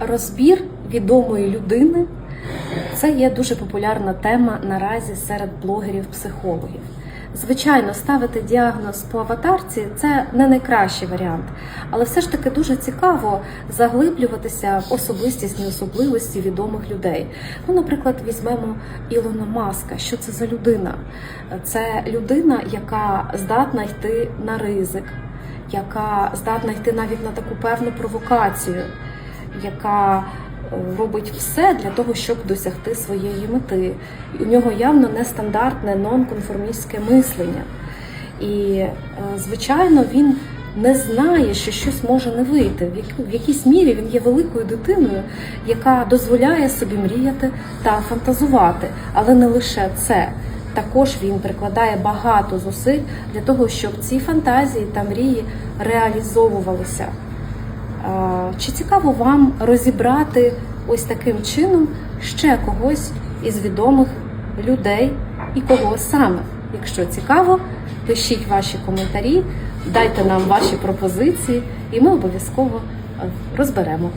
Розбір відомої людини це є дуже популярна тема наразі серед блогерів-психологів. Звичайно, ставити діагноз по аватарці це не найкращий варіант, але все ж таки дуже цікаво заглиблюватися в особистісні особливості відомих людей. Ну, наприклад, візьмемо Ілона Маска. Що це за людина? Це людина, яка здатна йти на ризик, яка здатна йти навіть на таку певну провокацію, яка е, робить все для того, щоб досягти своєї мети. У нього явно нестандартне нонконформістське мислення. І, е, звичайно, він не знає, що щось може не вийти. В якійсь мірі він є великою дитиною, яка дозволяє собі мріяти та фантазувати. Але не лише це. Також він прикладає багато зусиль для того, щоб ці фантазії та мрії реалізовувалися. А, Чи цікаво вам розібрати ось таким чином ще когось із відомих людей і кого саме? Якщо цікаво, пишіть ваші коментарі, дайте нам ваші пропозиції, і ми обов'язково е, розберемо.